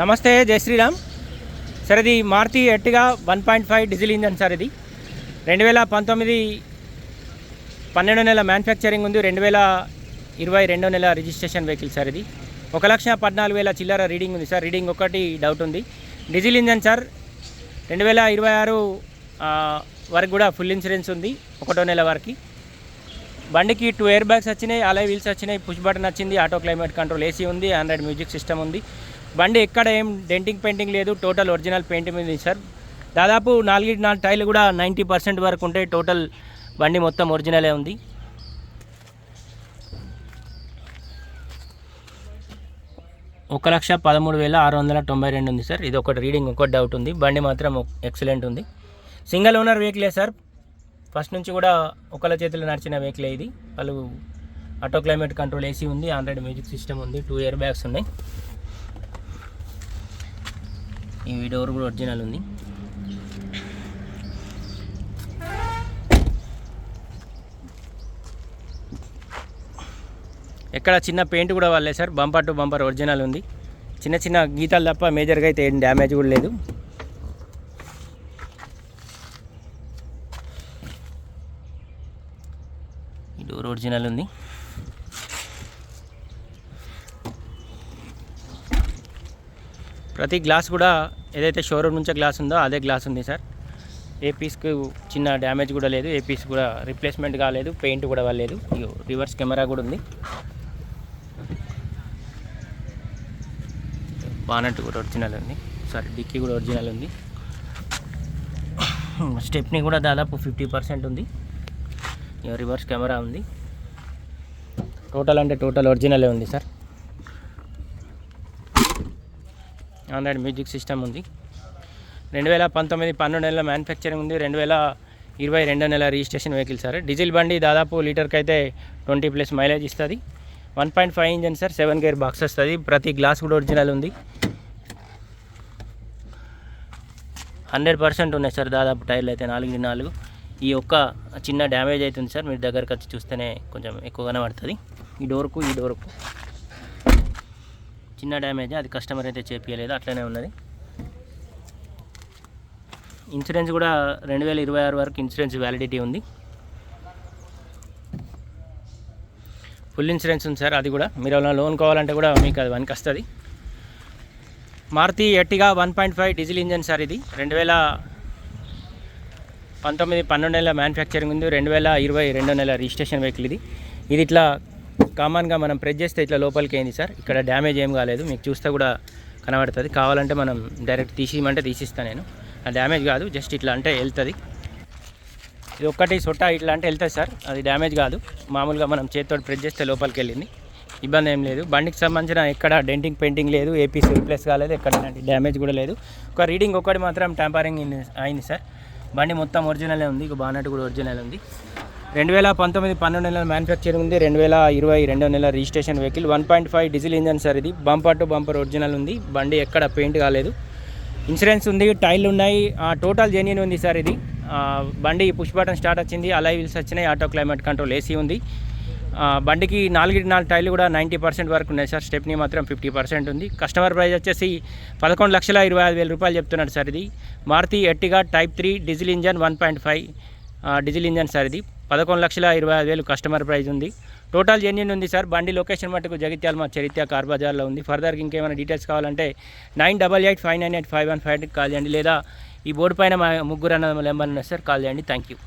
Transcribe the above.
నమస్తే జై శ్రీరామ్. సార్ ఇది Maruti Ertiga one point five diesel engine sir ఇది. రెండు వేల పంతొమ్మిది పన్నెండు నెల మ్యానుఫ్యాక్చరింగ్ ఉంది. రెండు వేల ఇరవై రెండో నెల రిజిస్ట్రేషన్ వెహికల్ సార్ ఇది. ఒక లక్ష పద్నాలుగు వేల చిల్లర రీడింగ్ ఉంది సార్. రీడింగ్ ఒకటి డౌట్ ఉంది. డీజిల్ ఇంజన్ సార్ రెండు వేల ఇరవై ఆరు వరకు కూడా ఫుల్ ఇన్సూరెన్స్ ఉంది. ఒకటో నెల వరకు. బండికి టూ ఎయిర్ బ్యాగ్స్ వచ్చినాయి అలై వీల్స్ వచ్చినాయి పుష్ బటన్ వచ్చింది ఆటో క్లైమేట్ కంట్రోల్ ఏసీ ఉంది ఆండ్రాయిడ్ మ్యూజిక్ సిస్టమ్ ఉంది. బండి ఎక్కడ ఏం డెంటింగ్ పెయింటింగ్ లేదు టోటల్ ఒరిజినల్ పెయింటింగ్ ఉంది సార్. దాదాపు నాలుగు నాలుగు టైర్లు కూడా నైంటీ పర్సెంట్ వరకు ఉంటాయి టోటల్ బండి మొత్తం ఒరిజినలే ఉంది. ఒక లక్ష పదమూడు వేల ఆరు వందల తొంభై రెండు ఉంది సార్. ఇది ఒకటి రీడింగ్ ఒకటి డౌట్ ఉంది. బండి మాత్రం ఎక్సలెంట్ ఉంది. సింగిల్ ఓనర్ వెహికలే సార్. ఫస్ట్ నుంచి కూడా ఒకళ్ళ చేతిలో నడిచిన వెహికలే ఇది. వాళ్ళు ఆటో క్లైమేట్ కంట్రోల్ ఏసీ ఉంది ఆండ్రాయిడ్ మ్యూజిక్ సిస్టమ్ ఉంది టూ ఇయర్ బ్యాగ్స్ ఉన్నాయి. ఈ డోర్ కూడా ఒరిజినల్ ఉంది. ఎక్కడ చిన్న పెయింట్ కూడా వాళ్ళే sir. Bumper to bumper original ఉంది. చిన్న చిన్న గీతాలు తప్ప మేజర్గా అయితే ఏం డ్యామేజ్ కూడా లేదు. ఈ డోర్ ఒరిజినల్ ఉంది. ప్రతి గ్లాస్ కూడా ఏదైతే షోరూమ్ నుంచే గ్లాస్ ఉందో అదే గ్లాస్ ఉంది సార్ ఏ పీస్కి చిన్న డ్యామేజ్ కూడా లేదు ఏ పీస్ కూడా రిప్లేస్మెంట్ కాలేదు పెయింట్ కూడా వాళ్ళలేదు ఇగో రివర్స్ కెమెరా కూడా ఉంది. బానట్ కూడా ఒరిజినల్ ఉంది. సారీ డిక్కీ కూడా ఒరిజినల్ ఉంది. స్టెప్ని కూడా దాదాపు ఫిఫ్టీ పర్సెంట్ ఉంది. రివర్స్ కెమెరా ఉంది. టోటల్ అంటే టోటల్ ఒరిజినలే ఉంది సార్ ఆండ్రాయిడ్ మ్యూజిక్ సిస్టమ్ ఉంది. రెండు వేల పంతొమ్మిది పన్నెండు నెలల మ్యానుఫ్యాక్చరింగ్ ఉంది. రెండు వేల ఇరవై రెండో నెల రిజిస్ట్రేషన్ వెహికల్ సార్. డీజిల్ బండి దాదాపు లీటర్కి అయితే ట్వంటీ ప్లస్ మైలేజ్ ఇస్తుంది. One point five engine sir seven gear box వస్తుంది. ప్రతి గ్లాస్ కూడా ఒరిజినల్ ఉంది. హండ్రెడ్ పర్సెంట్ ఉన్నాయి సార్ దాదాపు టైర్లు అయితే నాలుగు నాలుగు. ఈ ఒక్క చిన్న డ్యామేజ్ అవుతుంది సార్. మీరు దగ్గరకు వచ్చి చూస్తేనే కొంచెం ఎక్కువగానే పడుతుంది. ఈ డోర్కు ఈ డోర్కు. చిన్న డ్యామేజ్ అది కస్టమర్ అయితే చేపించలేదు అట్లనే ఉన్నది. ఇన్సూరెన్స్ కూడా రెండు వేల ఇరవై ఆరు వరకు ఇన్సూరెన్స్ వ్యాలిడిటీ ఉంది. ఫుల్ ఇన్సూరెన్స్ ఉంది సార్ అది కూడా. మీరు ఏమైనా లోన్ కావాలంటే కూడా మీకు అది వనికి వస్తుంది Maruti Ertiga one point five diesel engine sir ఇది. రెండు వేల పంతొమ్మిది పన్నెండు నెలల మ్యానుఫ్యాక్చరింగ్ ఉంది రెండు వేల ఇరవై రెండో నెల రిజిస్ట్రేషన్ వెహికల్ ఇది. ఇది ఇట్లా కామన్గా మనం ప్రెస్ చేస్తే ఇట్లా లోపలికి అయింది సార్? ఇక్కడ డ్యామేజ్ ఏం కాలేదు. మీకు చూస్తే కూడా కనబడుతుంది. కావాలంటే మనం డైరెక్ట్ తీసిమంటే తీసిస్తాను నేను. ఆ డ్యామేజ్ కాదు జస్ట్ ఇట్లా అంటే వెళ్తుంది. ఇది ఒక్కటి సొట్ట ఇట్లా అంటే వెళ్తుంది సార్. అది డ్యామేజ్ కాదు. మామూలుగా మనం చేతితో ప్రెస్ చేస్తే లోపలికి వెళ్ళింది ఇబ్బంది ఏం లేదు. బండికి సంబంధించిన ఎక్కడ డెంటింగ్ పెయింటింగ్ లేదు. ఏపీసీ రిప్లేస్ కాలేదు. ఎక్కడ డ్యామేజ్ కూడా లేదు. ఒక రీడింగ్ ఒక్కటి మాత్రం ట్యాంపరింగ్ అయింది సార్. బండి మొత్తం ఒరిజినలే ఉంది. ఇక బానట్ కూడా ఒరిజినల్ ఉంది. రెండు వేల పంతొమ్మిది పన్నెండు నెలల మ్యానుఫ్యాక్చరింగ్ ఉంది. రెండు వేల ఇరవై రెండో నెల registration vehicle. One point five diesel engine sir ఇది. బంపర్ టు బంపర్ ఒరిజినల్ ఉంది. బండి ఎక్కడ పెయింట్ కాలేదు. ఇన్సూరెన్స్ ఉంది. టైర్లు ఉన్నాయి. టోటల్ జెన్యున్ ఉంది సార్ ఇది. బండి పుష్ బటన్ స్టార్ట్ వచ్చింది. అలై వీల్స్ వచ్చినాయి. ఆటో క్లైమేట్ కంట్రోల్ ఏసీ ఉంది. బండికి నాలుగు నాలుగు టైర్లు కూడా నైంటీ పర్సెంట్ వరకు ఉన్నాయి సార్. స్టెప్ని మాత్రం ఫిఫ్టీ పర్సెంట్ ఉంది. కస్టమర్ ప్రైస్ వచ్చేసి పదకొండు లక్షల ఇరవై ఐదు వేల రూపాయలు చెప్తున్నాడు సార్ ఇది. Maruti Ertiga type three diesel engine one point five diesel engine sir ఇది. పదకొండు లక్షల ఇరవై ఐదు వేలు కస్టమర్ ప్రైస్ ఉంది. టోటల్ జెన్యున్ ఉంది సార్. బండి లొకేషన్ మటుకు జగిత్యాల మా చరిత్ర కార్ బజార్లో ఉంది. ఫర్దర్కి ఇంకేమైనా డీటెయిల్స్ కావాలంటే nine double eight five nine eight five one five call చేయండి. లేదా ఈ బోర్డు పైన మా ముగ్గురు అన్న నెంబర్ ఉన్నారు సార్. కాల్ చేయండి. Thank you.